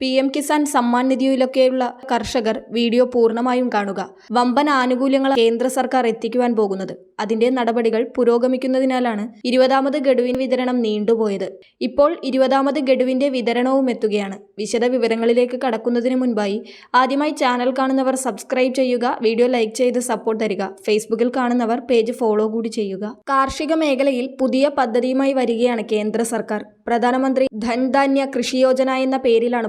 P M Kisan Samman നിധിയിലൊക്കെയുള്ള കർഷകർ video പൂർണമായും കാണുക. വമ്പൻ ആനുകൂല്യങ്ങൾ കേന്ദ്ര സർക്കാർ എത്തിക്കുവാൻ പോകുന്നത്. അതിന്റെ നടപടികൾ പുരോഗമിക്കുന്നതിനാലാണ് ഇരുപതാമത് ഗഡുവിൻ വിതരണം നീണ്ടുപോയത്. ഇപ്പോൾ ഇരുപതാമത് ഗഡുവിന്റെ വിതരണവും എത്തുകയാണ്. വിശദ വിവരങ്ങളിലേക്ക് കടക്കുന്നതിന് മുൻപായി ആദ്യമായി ചാനൽ കാണുന്നവർ സബ്സ്ക്രൈബ് ചെയ്യുക വീഡിയോ ലൈക്ക് ചെയ്ത് സപ്പോർട്ട് തരിക ഫേസ്ബുക്കിൽ കാണുന്നവർ പേജ് ഫോളോ കൂടി ചെയ്യുക. കാർഷിക മേഖലയിൽ പുതിയ പദ്ധതിയുമായി വരികയാണ് കേന്ദ്ര സർക്കാർ. പ്രധാനമന്ത്രി ധൻധാന്യ കൃഷി യോജന എന്ന പേരിലാണ്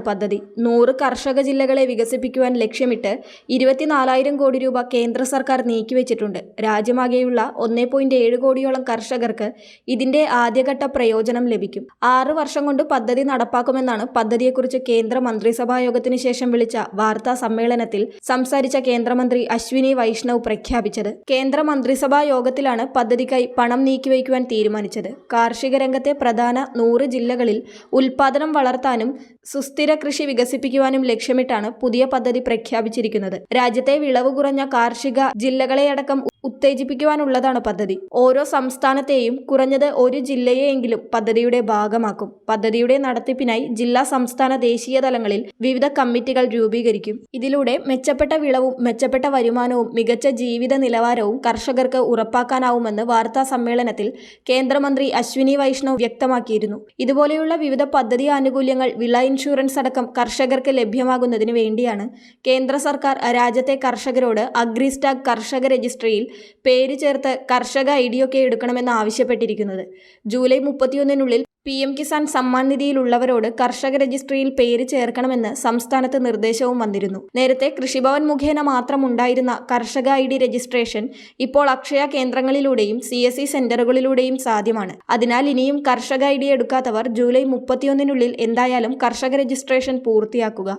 നൂറ് കർഷക ജില്ലകളെ വികസിപ്പിക്കുവാൻ ലക്ഷ്യമിട്ട് ഇരുപത്തിനാലായിരം കോടി രൂപ കേന്ദ്ര സർക്കാർ നീക്കിവെച്ചിട്ടുണ്ട്. രാജ്യമാകെയുള്ള ഒന്നേ പോയിന്റ് ഏഴ് കോടിയോളം കർഷകർക്ക് ഇതിന്റെ ആദ്യഘട്ട പ്രയോജനം ലഭിക്കും. ആറ് വർഷം കൊണ്ട് പദ്ധതി നടപ്പാക്കുമെന്നാണ് പദ്ധതിയെക്കുറിച്ച് കേന്ദ്ര മന്ത്രിസഭാ യോഗത്തിന് ശേഷം വിളിച്ച വാർത്താ സമ്മേളനത്തിൽ സംസാരിച്ച കേന്ദ്രമന്ത്രി അശ്വിനി വൈഷ്ണവ് പ്രഖ്യാപിച്ചത്. കേന്ദ്ര മന്ത്രിസഭാ യോഗത്തിലാണ് പദ്ധതിക്കായി പണം നീക്കിവയ്ക്കുവാൻ തീരുമാനിച്ചത്. കാർഷിക രംഗത്തെ പ്രധാന നൂറ് ജില്ലകളിൽ ഉൽപാദനം വളർത്താനും സുസ്ഥിര കൃഷി വികസിപ്പിക്കുവാനും ലക്ഷ്യമിട്ടാണ് പുതിയ പദ്ധതി പ്രഖ്യാപിച്ചിരിക്കുന്നത്. രാജ്യത്തെ വിളവ് കുറഞ്ഞ കാർഷിക ജില്ലകളെയടക്കം ഉത്തേജിപ്പിക്കുവാനുള്ളതാണ് പദ്ധതി. ഓരോ സംസ്ഥാനത്തെയും കുറഞ്ഞത് ഒരു ജില്ലയെയെങ്കിലും പദ്ധതിയുടെ ഭാഗമാക്കും. പദ്ധതിയുടെ നടത്തിപ്പിനായി ജില്ലാ സംസ്ഥാന ദേശീയ തലങ്ങളിൽ വിവിധ കമ്മിറ്റികൾ രൂപീകരിക്കും. ഇതിലൂടെ മെച്ചപ്പെട്ട വിളവും മെച്ചപ്പെട്ട വരുമാനവും മികച്ച ജീവിത നിലവാരവും കർഷകർക്ക് ഉറപ്പാക്കാനാവുമെന്ന് വാർത്താ സമ്മേളനത്തിൽ കേന്ദ്രമന്ത്രി അശ്വിനി വൈഷ്ണവ് വ്യക്തമാക്കിയിരുന്നു. ഇതുപോലെയുള്ള വിവിധ പദ്ധതി ആനുകൂല്യങ്ങൾ വിള ഇൻഷുറൻസ് അടക്കം കർഷകർക്ക് ലഭ്യമാകുന്നതിന് വേണ്ടിയാണ് കേന്ദ്ര സർക്കാർ രാജ്യത്തെ കർഷകരോട് അഗ്രിസ്റ്റാഗ് കർഷക രജിസ്ട്രിയിൽ പേര് ചേർത്ത് കർഷക ഐ ഒക്കെ എടുക്കണമെന്ന് ആവശ്യപ്പെട്ടിരിക്കുന്നത്. ജൂലൈ മുപ്പത്തിയൊന്നിനുള്ളിൽ പി എം കിസാൻ സമ്മാൻ നിധിയിലുള്ളവരോട് കർഷക രജിസ്ട്രിയിൽ പേര് ചേർക്കണമെന്ന് സംസ്ഥാനത്ത് നിർദ്ദേശവും വന്നിരുന്നു. നേരത്തെ കൃഷിഭവൻ മുഖേന മാത്രം ഉണ്ടായിരുന്ന കർഷക ഐ ഡി രജിസ്ട്രേഷൻ ഇപ്പോൾ അക്ഷയ കേന്ദ്രങ്ങളിലൂടെയും സി എസ് ഇ സെന്ററുകളിലൂടെയും സാധ്യമാണ്. അതിനാൽ ഇനിയും കർഷക ഐ ഡി എടുക്കാത്തവർ ജൂലൈ മുപ്പത്തിയൊന്നിനുള്ളിൽ എന്തായാലും കർഷക രജിസ്ട്രേഷൻ പൂർത്തിയാക്കുക.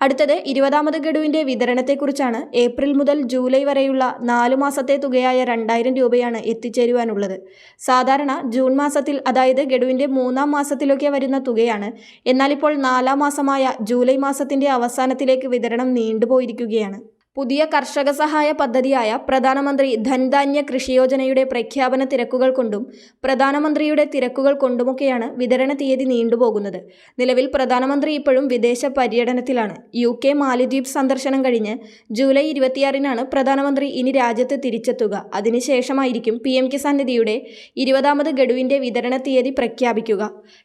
അടുത്തത് ഇരുപതാമത് ഗഡുവിന്റെ വിതരണത്തെക്കുറിച്ചാണ് ഏപ്രിൽ മുതൽ ജൂലൈ വരെയുള്ള നാലു മാസത്തെ തുകയായ രണ്ടായിരം രൂപയാണ് എത്തിച്ചേരുവാനുള്ളത്. സാധാരണ ജൂൺ മാസത്തിൽ അതായത് ഗഡുവിന്റെ മൂന്നാം മാസത്തിലൊക്കെ വരുന്ന തുകയാണ്. എന്നാൽ ഇപ്പോൾ നാലാം മാസമായ ജൂലൈ മാസത്തിന്റെ അവസാനത്തിലേക്ക് വിതരണം നീണ്ടുപോയിരിക്കുകയാണ്. പുതിയ കർഷക സഹായ പദ്ധതിയായ പ്രധാനമന്ത്രി ധൻധാന്യ കൃഷിയോജനയുടെ പ്രഖ്യാപന തിരക്കുകൾ കൊണ്ടും പ്രധാനമന്ത്രിയുടെ തിരക്കുകൾ കൊണ്ടുമൊക്കെയാണ് വിതരണ തീയതി നീണ്ടുപോകുന്നത്. നിലവിൽ പ്രധാനമന്ത്രി ഇപ്പോഴും വിദേശ പര്യടനത്തിലാണ്. യു കെ മാലിദ്വീപ് സന്ദർശനം കഴിഞ്ഞ് ജൂലൈ ഇരുപത്തിയാറിനാണ് പ്രധാനമന്ത്രി ഇനി രാജ്യത്ത് തിരിച്ചെത്തുക. അതിനുശേഷമായിരിക്കും പി എം കിസാൻ നിധിയുടെ ഇരുപതാമത് ഗഡുവിന്റെ വിതരണ തീയതി പ്രഖ്യാപിക്കുക.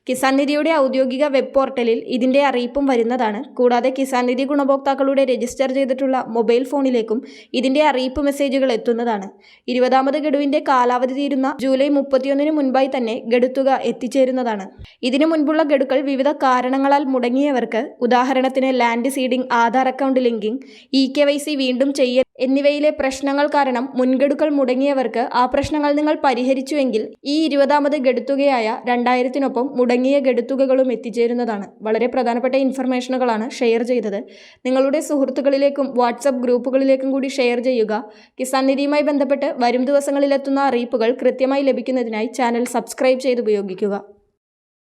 കിസാൻ നിധിയുടെ ഔദ്യോഗിക വെബ് പോർട്ടലിൽ ഇതിന്റെ അറിയിപ്പും വരുന്നതാണ്. കൂടാതെ കിസാൻ നിധി ഗുണഭോക്താക്കളുടെ രജിസ്റ്റർ ചെയ്തിട്ടുള്ള മൊബൈൽ ഫോണിലേക്കും ഇതിന്റെ അറിയിപ്പ് മെസ്സേജുകൾ എത്തുന്നതാണ്. ഇരുപതാമത് ഗഡുവിന്റെ കാലാവധി തീരുന്ന ജൂലൈ മുപ്പത്തിയൊന്നിന് മുൻപായി തന്നെ ഗഡുത്തുക എത്തിച്ചേരുന്നതാണ്. ഇതിനു മുൻപുള്ള ഗഡുക്കൾ വിവിധ കാരണങ്ങളാൽ മുടങ്ങിയവർക്ക് ഉദാഹരണത്തിന് land seeding Aadhaar account linking E K Y C വീണ്ടും ചെയ്യൽ എന്നിവയിലെ പ്രശ്നങ്ങൾ കാരണം മുൻഗഡുക്കൾ മുടങ്ങിയവർക്ക് ആ പ്രശ്നങ്ങൾ നിങ്ങൾ പരിഹരിച്ചുവെങ്കിൽ ഈ ഇരുപതാമത് ഗഡുത്തുകയായ രണ്ടായിരത്തിനൊപ്പം മുടങ്ങിയ ഗഡുത്തുകകളും എത്തിച്ചേരുന്നതാണ്. വളരെ പ്രധാനപ്പെട്ട ഇൻഫർമേഷനുകളാണ് ഷെയർ ചെയ്തത്. നിങ്ങളുടെ സുഹൃത്തുക്കളിലേക്കും വാട്സപ്പ് ഗ്രൂപ്പുകളിലേക്കും കൂടി ഷെയർ ചെയ്യുക. കിസാൻ നിധിയുമായി ബന്ധപ്പെട്ട് വരും ദിവസങ്ങളിലെത്തുന്ന അറിയിപ്പുകൾ കൃത്യമായി ലഭിക്കുന്നതിനായി ചാനൽ സബ്സ്ക്രൈബ് ചെയ്ത് ഉപയോഗിക്കുക.